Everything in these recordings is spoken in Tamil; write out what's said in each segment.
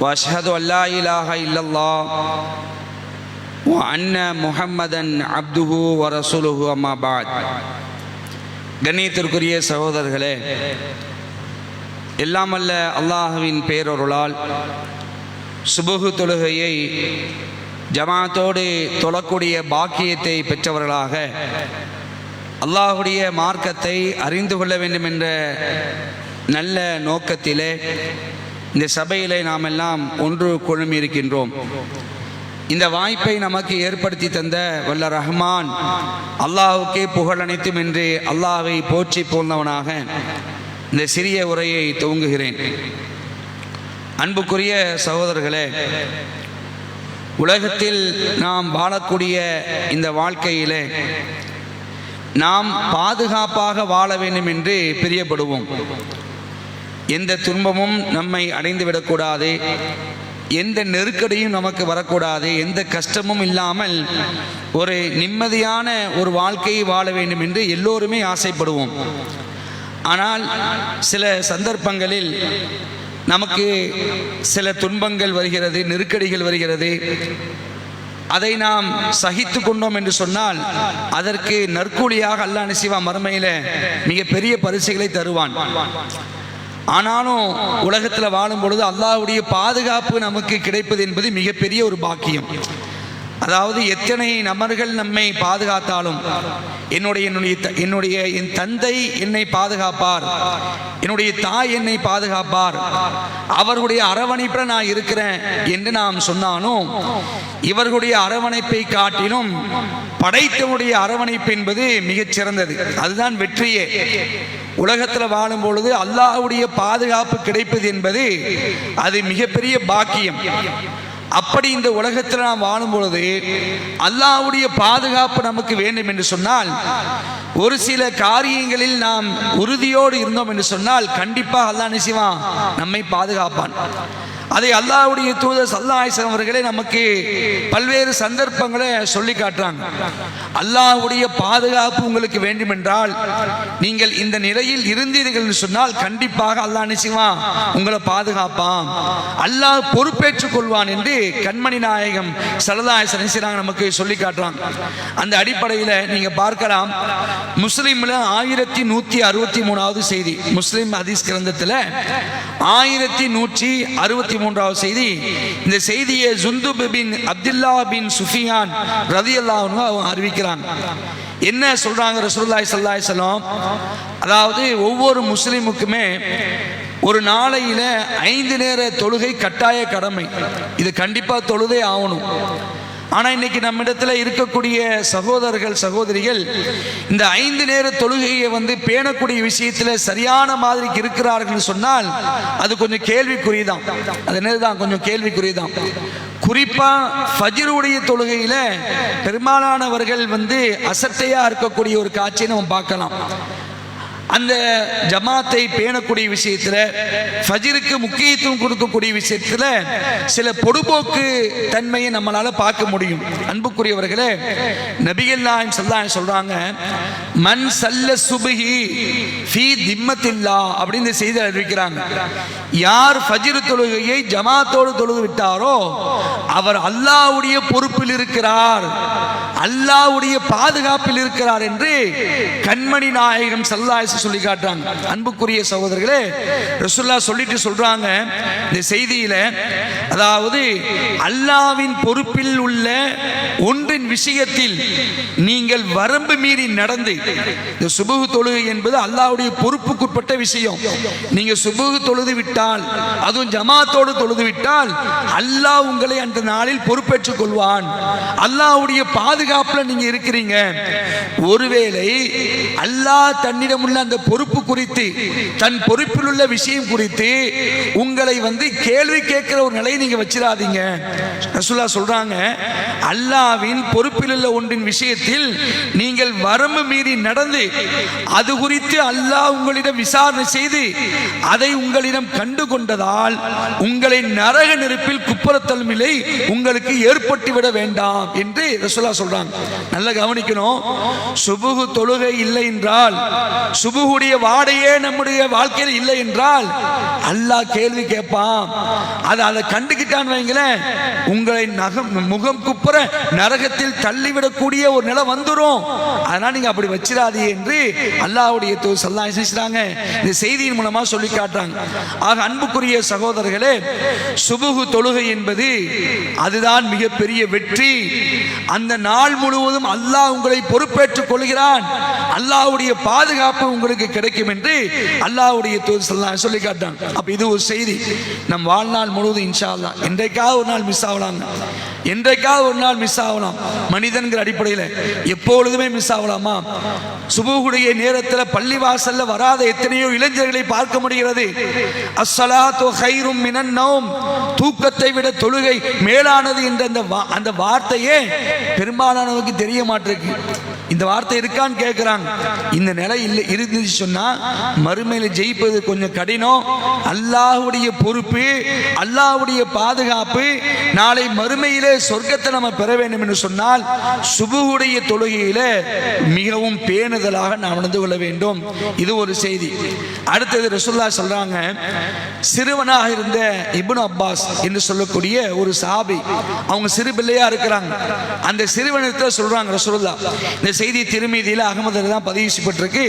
واشهد ان لا اله الا الله وان محمدا عبده ورسوله اما بعد கண்ணியத்திற்குரிய சகோதரர்களே எல்லாமல்ல அல்லாஹுவின் பேரொருளால் சுபுகு தொழுகையை ஜமாத்தோடு தொழக்கூடிய பாக்கியத்தை பெற்றவர்களாக அல்லாஹுடைய மார்க்கத்தை அறிந்து கொள்ள வேண்டும் என்ற நல்ல நோக்கத்திலே இந்த சபையிலே நாம் எல்லாம் ஒன்று குழுமி இருக்கின்றோம் இந்த வாய்ப்பை நமக்கு ஏற்படுத்தி தந்த வல்ல ரஹ்மான் அல்லாஹுக்கே புகழ் அனைத்தும் என்று அல்லாஹை போற்றி போந்தவனாக இந்த சிறிய உரையை துவங்குகிறேன். அன்புக்குரிய சகோதரர்களே உலகத்தில் நாம் வாழக்கூடிய இந்த வாழ்க்கையிலே நாம் பாதுகாப்பாக வாழ வேண்டும் என்று பிரியப்படுவோம். எந்த துன்பமும் நம்மை அடைந்துவிடக்கூடாது எந்த நெருக்கடியும் நமக்கு வரக்கூடாது. எந்த கஷ்டமும் இல்லாமல் ஒரு நிம்மதியான ஒரு வாழ்க்கையை வாழ வேண்டும் என்று எல்லோருமே ஆசைப்படுவோம். ஆனால் சில சந்தர்ப்பங்களில் நமக்கு சில துன்பங்கள் வருகிறது நெருக்கடிகள் வருகிறது. அதை நாம் சகித்து கொண்டோம் என்று சொன்னால் அதற்கு நற்கூலியாக அல்லா நிசிவா மறுமையில் மிகப்பெரிய பரிசுகளை தருவான். ஆனாலும் உலகத்தில் வாழும் பொழுது அல்லாவுடைய பாதுகாப்பு நமக்கு கிடைப்பது என்பது மிகப்பெரிய ஒரு பாக்கியம். அதாவது எத்தனை நபர்கள் நம்மை பாதுகாத்தாலும் என்னுடைய என்னுடைய த- என்னுடைய என் தந்தை என்னை பாதுகாப்பார். என்னுடைய தாய் என்னை பாதுகாப்பார். அவர்களுடைய அரவணைப்பில் நான் இருக்கிறேன் என்று நாம் சொன்னாலும் இவர்களுடைய அரவணைப்பை காட்டிலும் படைத்தவனுடைய அரவணைப்பு என்பது மிகச் சிறந்தது. அதுதான் வெற்றியே. உலகத்தில் வாழும் பொழுது அல்லாஹுடைய பாதுகாப்பு கிடைப்பது என்பது அது மிகப்பெரிய பாக்கியம். அப்படி இந்த உலகத்தில் நாம் வாழும் பொழுது அல்லாவுடைய பாதுகாப்பு நமக்கு வேண்டும் என்று சொன்னால் ஒரு சில காரியங்களில் நாம் உறுதியோடு இருந்தோம் என்று சொன்னால் கண்டிப்பாக அல்லாஹ் நிசிவான் நம்மை பாதுகாப்பான். அதை அல்லாவுடைய தூதர் சல்லாஹம் அவர்களே நமக்கு பல்வேறு சந்தர்ப்பங்களை சொல்லி காட்டுறாங்க. அல்லாஹ்வுடைய பாதுகாப்பு உங்களுக்கு வேண்டுமென்றால் நீங்கள் இந்த நிலையில் இருந்தீர்கள் என்று சொன்னால் கண்டிப்பாக அல்லாஹ் நிச்சயமா உங்களை பாதுகாப்பான். அல்லாஹ் பொறுப்பேற்றுக் கொள்வான் என்று கண்மணி நாயகம் சரதாய சனிசிறாங்க நமக்கு சொல்லி காட்டுறாங்க. அந்த அடிப்படையில் நீங்க பார்க்கலாம். முஸ்லீமில் ஆயிரத்தி நூத்தி அறுபத்தி மூணாவது செய்தி முஸ்லீம் ஹதீஸ் கிரந்தத்தில் ஆயிரத்தி நூற்றி அறுபத்தி மூன்றாவது செய்தி. இந்த செய்தியை ஜுந்து பின் அப்துல்லா பின் சுஃபியான் ரதி அவங்க அறிவிக்கிறான். என்ன சொல்றாங்க ரசூல்லாய் சல்லாய் செல்லம் அதாவது ஒவ்வொரு முஸ்லீமுக்குமே ஒரு நாளையில ஐந்து நேர தொழுகை கட்டாய கடமை. இது கண்டிப்பா தொழுதே ஆகணும். ஆனால் இன்னைக்கு நம்மிடத்தில் இருக்கக்கூடிய சகோதரர்கள் சகோதரிகள் இந்த ஐந்து நேர தொழுகையை வந்து பேணக்கூடிய விஷயத்தில் சரியான மாதிரி இருக்கிறார்கள் சொன்னால் அது கொஞ்சம் கேள்விக்குறிதான். அது என்னதுதான்? கொஞ்சம் கேள்விக்குறிதான். குறிப்பாக ஃபஜ்ருடைய தொழுகையில் பெரும்பாலானவர்கள் வந்து அசட்டையாக இருக்கக்கூடிய ஒரு காட்சியை நம்ம பார்க்கலாம். அந்த ஜமாத்தை பேணக்கூடிய விஷயத்துல ஃபஜிருக்கு முக்கியத்துவம் கொடுக்கக்கூடிய விஷயத்துல சில பொடுபோக்கு தன்மையை நம்மளால பார்க்க முடியும். அன்புக்குரியவர்களே நபிகள் நாயம் சொல்லாங்க சொல்றாங்க மன் சல்ல சுபுகி ஃபி திம்மத்தில்லா அப்படின்னு செய்தி அறிவிக்கிறாங்க. யார் ஃபஜிரு தொழுகையை ஜமாத்தோடு தொழுது விட்டாரோ அவர் அல்லாஹ்வுடைய பொறுப்பில் இருக்கிறார். அல்லாஹ்வுடைய பாதுகாப்பில் இருக்கிறார் என்று கண்மணி நாயகம் சொல்லி காட்டுறாங்க. அன்புக்குரிய சகோதரர்களே ரசுல்லா சொல்லிட்டு சொல்றாங்க இந்த செய்தியில அதாவது அல்லாவின் பொறுப்பில் உள்ள ஒன்றின் விஷயத்தில் நீங்கள் வரம்பு மீறி நடந்து இந்த சுபகு தொழுகை என்பது அல்லாவுடைய பொறுப்புக்குட்பட்ட விஷயம். நீங்க சுபகு தொழுது விட்டால் அதுவும் ஜமாத்தோடு தொழுது விட்டால் அல்லாஹ் உங்களை அந்த நாளில் பொறுப்பேற்றுக் கொள்வான். அல்லாவுடைய பாதுகாப்புல நீங்க இருக்கிறீங்க. ஒருவேளை அல்லாஹ் தன்னிடம் உள்ள அந்த பொறுப்பு குறித்து தன் பொறுப்பில் உள்ள விஷயம் குறித்து உங்களை வந்து கேள்வி கேட்கிற ஒரு நிலையை நீங்க வச்சிடாதீங்க. ரசுல்லா சொல்றாங்க அல்லாவின் பொறுப்பில் உள்ள ஒன்றின் விஷயத்தில் நீங்கள் வரம்பு மீறி நடந்து அது குறித்து அல்லாஹ் உங்களிடம் விசாரணை செய்து அதை உங்களிடம் கண்டு கொண்டதால் உங்களை நரக நெருப்பில் குப்புறத்தல் நிலை உங்களுக்கு ஏற்பட்டு விட வேண்டாம் என்று ரசுல்லா சொல்றாங்க. நல்லா கவனிக்கணும். சுபுகு தொழுகை இல்லை என்றால் சுபு சுபுகுடைய வாடையே நம்முடைய வாழ்க்கையில் இல்லை என்றால் அல்லாஹ் கேள்வி கேட்பான். அதை அதை கண்டுக்கிட்டான்னு வைங்களேன். உங்களை நகம் முகம் குப்புற நரகத்தில் தள்ளிவிடக்கூடிய ஒரு நிலை வந்துடும் அதனால் நீங்கள் அப்படி வச்சிடாதீங்க என்று அல்லாஹுடைய தூதர் ஸல்லல்லாஹு செஞ்சுறாங்க இந்த செய்தியின் மூலமாக சொல்லி காட்டுறாங்க. ஆக அன்புக்குரிய சகோதரர்களே சுபுகு தொழுகை என்பது அதுதான் மிகப்பெரிய வெற்றி. அந்த நாள் முழுவதும் அல்லாஹ் உங்களை பொறுப்பேற்றுக் கொள்கிறான். அல்லாஹ்வுடைய பாதுகாப்பு அவருக்கு கிடைக்கும் என்று அல்லாவுடைய தூதர் சொல்லி காட்டாங்க அப்ப இது ஒரு செய்தி. நம் வாழ்நாள் முழுவதும் இன்ஷா அல்லாஹ் என்றைக்காவது ஒரு நாள் மிஸ் ஆகலாம். என்றைக்காவது ஒரு நாள் மிஸ் ஆகலாம். மனிதன்கிற அடிப்படையில் எப்பொழுதுமே மிஸ் ஆகலாமா? சுபுகுடைய நேரத்தில் பள்ளி வாசல்ல வராத எத்தனையோ இளைஞர்களை பார்க்க முடிகிறது. அஸ்ஸலாத்து ஹைரும் மினன் நௌம். தூக்கத்தை விட தொழுகை மேலானது என்ற அந்த அந்த வார்த்தையே பெரும்பாலானவருக்கு தெரிய மாட்டிருக்கு. இந்த வார்த்தை இருக்கான்னு கேட்குறாங்க இந்த நிலை இல்லை இருந்துச்சு சொன்னா மறுமையில ஜெயிப்பது கொஞ்சம் கடினம். அல்லாஹுடைய பொறுப்பு அல்லாஹுடைய பாதுகாப்பு நாளை மறுமையிலே சொர்க்கத்தை நம்ம பெற வேண்டும் என்று சொன்னால் சுபுவுடைய தொழுகையில் மிகவும் பேணுதலாக நாம் நடந்து கொள்ள வேண்டும். இது ஒரு செய்தி. அடுத்தது ரசுல்லா சொல்றாங்க சிறுவனாக இருந்த இபுன் அப்பாஸ் என்று சொல்லக்கூடிய ஒரு சாபி. அவங்க சிறு பிள்ளையாக இருக்கிறாங்க. அந்த சிறுவனத்தில் சொல்றாங்க ரசுல்லா இந்த செய்தி திருமீதியில அகமதில் தான் பதிவு செய்யப்பட்டிருக்கு.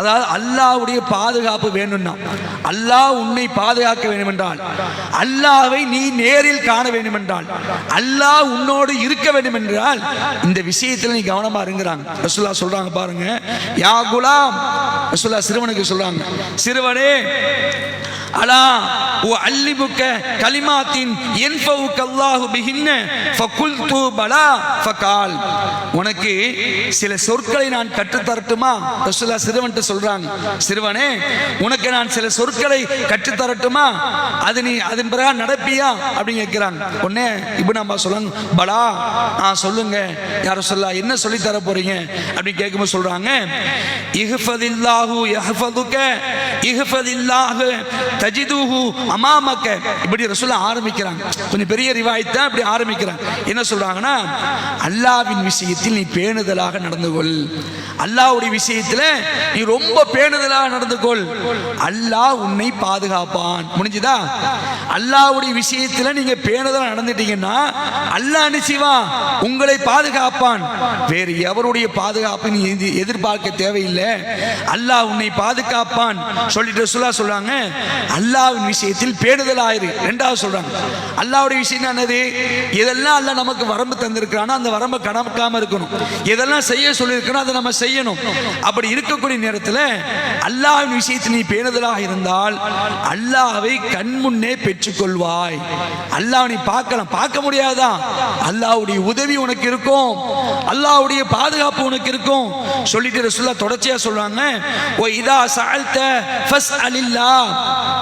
அதாவது அல்லாஹ்வுடைய பாதுகாப்பு வேணும்னா அல்லாஹ் உன்னை பாதுகாக்க வேண்டுமென்றால் அல்லாவை நீ நேரில் காண வேண்டுமென்றால் அல்லாஹ் உன்னோடு இருக்க வேண்டுமென்றால் இந்த விஷயத்தில் நீ கவனமாக இருங்கிறாங்க. ரசுல்லா சொல்கிறாங்க பாருங்க யா குலாம். ரசுல்லா சிறுவனுக்கு சொல்கிறாங்க சிறுவனே அலா ஓ அல்லிபுக்க கலிமாத்தின் என்பவுக்க அல்லாஹு பிஹின்ன ஃபகுல்து பலா ஃபகால். உனக்கு சில சொற்களை நான் கற்றுத் தரட்டுமா? சிறுவன்ட்டு சொல்றாங்க சிறுவனே உனக்கு நான் சில சொற்களை கற்றுத் தரட்டுமா? அது நீ அதன் பிறகு நடப்பியா? அப்படின்னு கேட்கிறாங்க உடனே இப்போ நம்ம சொல்லுங்க பலா ஆ சொல்லுங்க. யார சொல்லா என்ன சொல்லி தர போறீங்க? அப்படின்னு கேட்கும்போது சொல்றாங்க இஹ்ஃபதில்லாஹு யஹ்ஃபதுக இஹ்ஃபதில்லாஹு தஜிதூஹு அமாமக்க. இப்படி ரசூலா ஆரம்பிக்கிறாங்க. கொஞ்சம் பெரிய ரிவாயத் தான் இப்படி ஆரம்பிக்கிறாங்க. என்ன சொல்றாங்கன்னா அல்லாஹ்வின் விஷயத்தில் நீ பேணுதலாக நடந்து கொள் அல்லாஹ்வுடைய விஷயத்துல நீ ரொம்ப பேணுதலாக நடந்து கொள் அல்லாஹ் உன்னை பாதுகாப்பான். முடிஞ்சுதா? அல்லாவுடைய விஷயத்துல நீங்க பேணுதலாக நடந்துட்டீங்கன்னா அல்லாஹ் என்ன உங்களை பாதுகாப்பான். வேறு எவருடைய பாதுகாப்பு நீ எதிர்பார்க்க தேவையில்லை. அல்லாஹ் உன்னை பாதுகாப்பான். சொல்லிட்டு சொல்ல சொல்றாங்க அல்லாவின் விஷயத்தில் பேணுதல் ஆயிரு ரெண்டாவது சொல்றாங்க. அல்லாவுடைய விஷயம் என்னது? எதெல்லாம் அல்ல நமக்கு வரம்பு தந்திருக்கிறானோ? அந்த வரம்பை கடக்காம இருக்கணும். எதெல்லாம் செய்ய சொல்லியிருக்கணும் அதை நம்ம செய்யணும். அப்படி இருக்கக்கூடிய நேரத்தில் அல்லாவின் விஷயத்தில் நீ பேணுதலாக இருந்தால் அல்லாவை கண் முன்னே பெற்றுக்கொள்வாய். அல்லாஹ் நீ பார்க்கலாம். பார்க்க முடியாதா? அல்லாவுடைய உதவி உனக்கு இருக்கும். அல்லாவுடைய பாதுகாப்பு உனக்கு இருக்கும். சொல்லிட்டு சொல்ல தொடர்ச்சியா சொல்றாங்க. ஓ இதா ஃபஸ் அலில்லா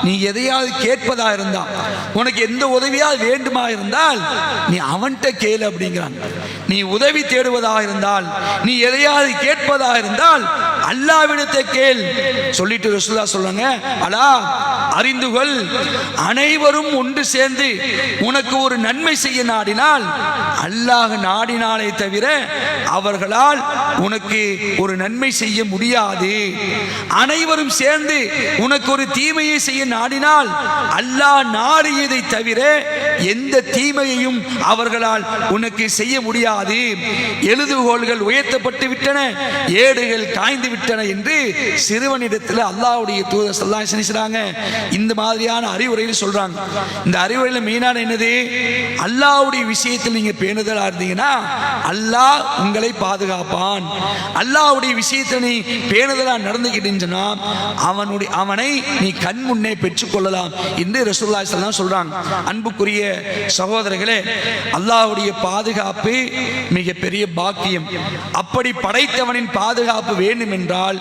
நீ எதையாவது கேட்பதா இருந்தா உனக்கு எந்த உதவியாவது வேண்டுமா இருந்தால் நீ அவன்கிட்ட கேளு அப்படிங்கிறான். நீ உதவி தேடுவதாக இருந்தால் நீ எதையாவது கேட்பதா இருந்தால் அல்லாவிடத்தை கேள். சொல்லிட்டு ரசுல்லா சொல்லுங்க அலா அறிந்து கொள். அனைவரும் ஒன்று சேர்ந்து உனக்கு ஒரு நன்மை செய்ய நாடினால் அல்லாஹ் நாடினாலே தவிர அவர்களால் உனக்கு ஒரு நன்மை செய்ய முடியாது. அனைவரும் சேர்ந்து உனக்கு ஒரு தீமையை செய்ய நாடினால் அல்லாஹ் நாடியதை தவிர எந்த தீமையையும் அவர்களால் உனக்கு செய்ய முடியாது. எழுதுகோள்கள் உயர்த்தப்பட்டு விட்டன ஏடுகள் காய்ந்து விட்டன ஆகிவிட்டன என்று சிறுவனிடத்தில் அல்லாஹ்வுடைய தூதர் ஸல்லல்லாஹு அலைஹி இந்த மாதிரியான அறிவுரையில் சொல்றாங்க. இந்த அறிவுரையில் மெயினான என்னது? அல்லாஹ்வுடைய விஷயத்தில் நீங்க பேணுதலா இருந்தீங்கன்னா அல்லாஹ் உங்களை பாதுகாப்பான். அல்லாஹ்வுடைய விஷயத்தில் நீ பேணுதலா நடந்துக்கிட்டீன்னு அவனுடைய அவனை நீ கண் முன்னே பெற்றுக்கொள்ளலாம் என்று ரசூல்லா ஸல்லல்லாஹு சொல்றாங்க. அன்புக்குரிய சகோதரர்களே அல்லாஹ்வுடைய பாதுகாப்பு மிகப்பெரிய பாக்கியம். அப்படி படைத்தவனின் பாதுகாப்பு வேண்டும் என்றால்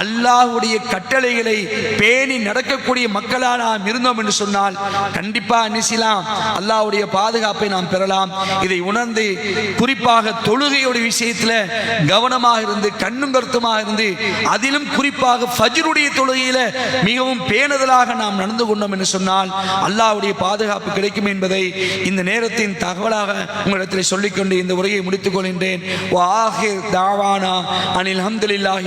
அல்லாஹுடைய கட்டளைகளை பேணி நடக்கக்கூடிய மக்களாக நாம் இருந்தோம் என்று சொன்னால் கண்டிப்பா நிசிலாம் அல்லாஹுடைய பாதுகாப்பை நாம் பெறலாம். இதை உணர்ந்து குறிப்பாக தொழுகையுடைய விஷயத்துல கவனமாக இருந்து கண்ணும் கருத்துமாக இருந்து அதிலும் குறிப்பாக ஃபஜ்ருடைய தொழுகையில மிகவும் பேணுதலாக நாம் நடந்து கொண்டோம் என்று சொன்னால் அல்லாஹ்வுடைய பாதுகாப்பு கிடைக்கும் என்பதை இந்த நேரத்தின் தகவலாக உங்களிடத்தில் சொல்லிக்கொண்டு இந்த உரையை முடித்துக் கொள்கின்றேன். வாஹிர் தாவானா அனில் அஹமதுல்லாஹி